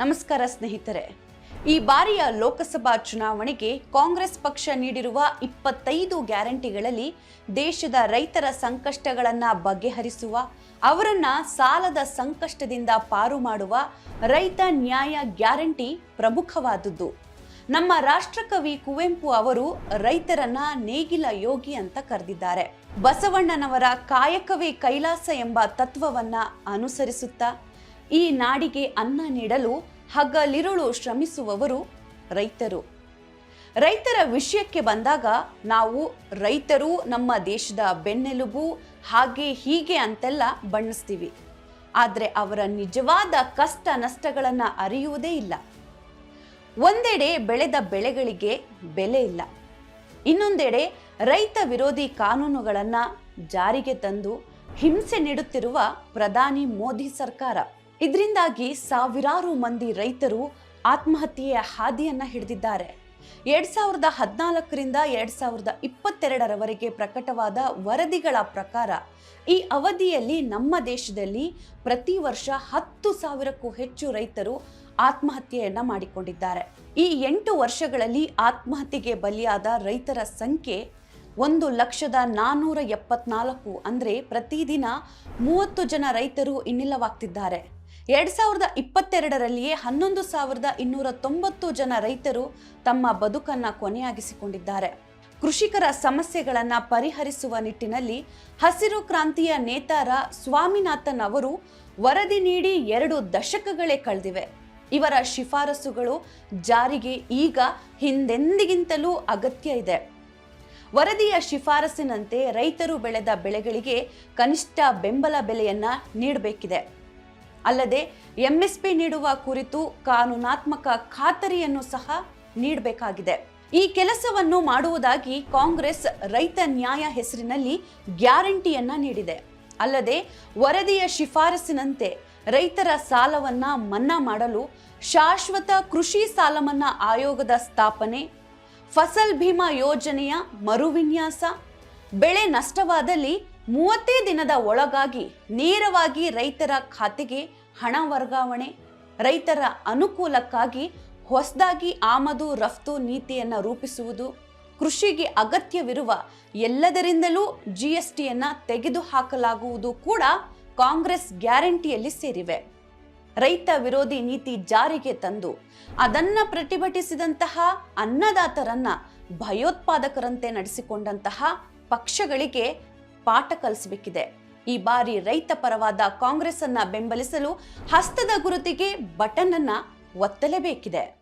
ನಮಸ್ಕಾರ ಸ್ನೇಹಿತರೆ. ಈ ಬಾರಿಯ ಲೋಕಸಭಾ ಚುನಾವಣೆಗೆ ಕಾಂಗ್ರೆಸ್ ಪಕ್ಷ ನೀಡಿರುವ ಇಪ್ಪತ್ತೈದು ಗ್ಯಾರಂಟಿಗಳಲ್ಲಿ ದೇಶದ ರೈತರ ಸಂಕಷ್ಟಗಳನ್ನು ಬಗೆಹರಿಸುವ, ಅವರನ್ನ ಸಾಲದ ಸಂಕಷ್ಟದಿಂದ ಪಾರು ಮಾಡುವ ರೈತ ನ್ಯಾಯ ಗ್ಯಾರಂಟಿ ಪ್ರಮುಖವಾದದ್ದು. ನಮ್ಮ ರಾಷ್ಟ್ರಕವಿ ಕುವೆಂಪು ಅವರು ರೈತರನ್ನ ನೇಗಿಲ ಯೋಗಿ ಅಂತ ಕರೆದಿದ್ದಾರೆ. ಬಸವಣ್ಣನವರ ಕಾಯಕವೇ ಕೈಲಾಸ ಎಂಬ ತತ್ವವನ್ನ ಅನುಸರಿಸುತ್ತಾ ಈ ನಾಡಿಗೆ ಅನ್ನ ನೀಡಲು ಹಗಲಿರುಳು ಶ್ರಮಿಸುವವರು ರೈತರು. ರೈತರ ವಿಷಯಕ್ಕೆ ಬಂದಾಗ ನಾವು ರೈತರು ನಮ್ಮ ದೇಶದ ಬೆನ್ನೆಲುಬು ಹಾಗೆ ಹೀಗೆ ಅಂತೆಲ್ಲ ಬಣ್ಣಿಸ್ತೀವಿ. ಆದರೆ ಅವರ ನಿಜವಾದ ಕಷ್ಟ ನಷ್ಟಗಳನ್ನು ಅರಿಯುವುದೇ ಇಲ್ಲ. ಒಂದೆಡೆ ಬೆಳೆದ ಬೆಳೆಗಳಿಗೆ ಬೆಲೆ ಇಲ್ಲ. ಇನ್ನೊಂದೆಡೆ ರೈತ ವಿರೋಧಿ ಕಾನೂನುಗಳನ್ನು ಜಾರಿಗೆ ತಂದು ಹಿಂಸೆ ನೀಡುತ್ತಿರುವ ಪ್ರಧಾನಿ ಮೋದಿ ಸರ್ಕಾರ. ಇದರಿಂದಾಗಿ ಸಾವಿರಾರು ಮಂದಿ ರೈತರು ಆತ್ಮಹತ್ಯೆಯ ಹಾದಿಯನ್ನ ಹಿಡಿದಿದ್ದಾರೆ. ಎರಡ್ ಸಾವಿರದ ಹದಿನಾಲ್ಕರಿಂದ ಎರಡ್ ಸಾವಿರದ ಇಪ್ಪತ್ತೆರಡರವರೆಗೆ ಪ್ರಕಟವಾದ ವರದಿಗಳ ಪ್ರಕಾರ, ಈ ಅವಧಿಯಲ್ಲಿ ನಮ್ಮ ದೇಶದಲ್ಲಿ ಪ್ರತಿ ವರ್ಷ ಹತ್ತು ಸಾವಿರಕ್ಕೂ ಹೆಚ್ಚು ರೈತರು ಆತ್ಮಹತ್ಯೆಯನ್ನ ಮಾಡಿಕೊಂಡಿದ್ದಾರೆ. ಈ ಎಂಟು ವರ್ಷಗಳಲ್ಲಿ ಆತ್ಮಹತ್ಯೆಗೆ ಬಲಿಯಾದ ರೈತರ ಸಂಖ್ಯೆ ಒಂದು ಲಕ್ಷದ ನಾನ್ನೂರ ಎಪ್ಪತ್ನಾಲ್ಕು ಅಂದರೆ ಪ್ರತಿದಿನ ಮೂವತ್ತು ಜನ ರೈತರು ಇನ್ನಿಲ್ಲವಾಗ್ತಿದ್ದಾರೆ. ಎರಡ್ ಸಾವಿರದ ಇಪ್ಪತ್ತೆರಡರಲ್ಲಿಯೇ ಹನ್ನೊಂದು ಸಾವಿರದ ಇನ್ನೂರ ತೊಂಬತ್ತು ಜನ ರೈತರು ತಮ್ಮ ಬದುಕನ್ನ ಕೊನೆಯಾಗಿಸಿಕೊಂಡಿದ್ದಾರೆ. ಕೃಷಿಕರ ಸಮಸ್ಯೆಗಳನ್ನು ಪರಿಹರಿಸುವ ನಿಟ್ಟಿನಲ್ಲಿ ಹಸಿರು ಕ್ರಾಂತಿಯ ನೇತಾರ ಸ್ವಾಮಿನಾಥನ್ ಅವರು ವರದಿ ನೀಡಿ ಎರಡು ದಶಕಗಳೇ ಕಳೆದಿವೆ. ಇವರ ಶಿಫಾರಸುಗಳು ಜಾರಿಗೆ ಈಗ ಹಿಂದೆಂದಿಗಿಂತಲೂ ಅಗತ್ಯ ಇದೆ. ವರದಿಯ ಶಿಫಾರಸಿನಂತೆ ರೈತರು ಬೆಳೆದ ಬೆಳೆಗಳಿಗೆ ಕನಿಷ್ಠ ಬೆಂಬಲ ಬೆಲೆಯನ್ನ ನೀಡಬೇಕಿದೆ. ಅಲ್ಲದೆ ಎಂಎಸ್ಪಿ ನೀಡುವ ಕುರಿತು ಕಾನೂನಾತ್ಮಕ ಖಾತರಿಯನ್ನು ಸಹ ನೀಡಬೇಕಾಗಿದೆ. ಈ ಕೆಲಸವನ್ನು ಮಾಡುವುದಾಗಿ ಕಾಂಗ್ರೆಸ್ ರೈತ ನ್ಯಾಯ ಹೆಸರಿನಲ್ಲಿ ಗ್ಯಾರಂಟಿಯನ್ನ ನೀಡಿದೆ. ಅಲ್ಲದೆ ವರದಿಯ ಶಿಫಾರಸಿನಂತೆ ರೈತರ ಸಾಲವನ್ನ ಮನ್ನಾ ಮಾಡಲು ಶಾಶ್ವತ ಕೃಷಿ ಸಾಲ ಮನ್ನಾ ಆಯೋಗದ ಸ್ಥಾಪನೆ, ಫಸಲ್ ಭೀಮಾ ಯೋಜನೆಯ ಮರುವಿನ್ಯಾಸ, ಬೆಳೆ ನಷ್ಟವಾದಲ್ಲಿ ಮೂವತ್ತೇ ದಿನದ ಒಳಗಾಗಿ ನೇರವಾಗಿ ರೈತರ ಖಾತೆಗೆ ಹಣ ವರ್ಗಾವಣೆ, ರೈತರ ಅನುಕೂಲಕ್ಕಾಗಿ ಹೊಸದಾಗಿ ಆಮದು ರಫ್ತು ನೀತಿಯನ್ನು ರೂಪಿಸುವುದು, ಕೃಷಿಗೆ ಅಗತ್ಯವಿರುವ ಎಲ್ಲದರಿಂದಲೂ ಜಿ ಎಸ್ ಟಿಯನ್ನು ತೆಗೆದುಹಾಕಲಾಗುವುದು ಕೂಡ ಕಾಂಗ್ರೆಸ್ ಗ್ಯಾರಂಟಿಯಲ್ಲಿ ಸೇರಿವೆ. ರೈತ ವಿರೋಧಿ ನೀತಿ ಜಾರಿಗೆ ತಂದು ಅದನ್ನ ಪ್ರತಿಭಟಿಸಿದಂತಹ ಅನ್ನದಾತರನ್ನ ಭಯೋತ್ಪಾದಕರಂತೆ ನಡೆಸಿಕೊಂಡಂತಹ ಪಕ್ಷಗಳಿಗೆ ಪಾಠ ಕಲಿಸಬೇಕಿದೆ. ಈ ಬಾರಿ ರೈತ ಪರವಾದ ಕಾಂಗ್ರೆಸ್ ಅನ್ನ ಬೆಂಬಲಿಸಲು ಹಸ್ತದ ಗುರುತಿಗೆ ಬಟನ್ ಅನ್ನ ಒತ್ತಲೇಬೇಕಿದೆ.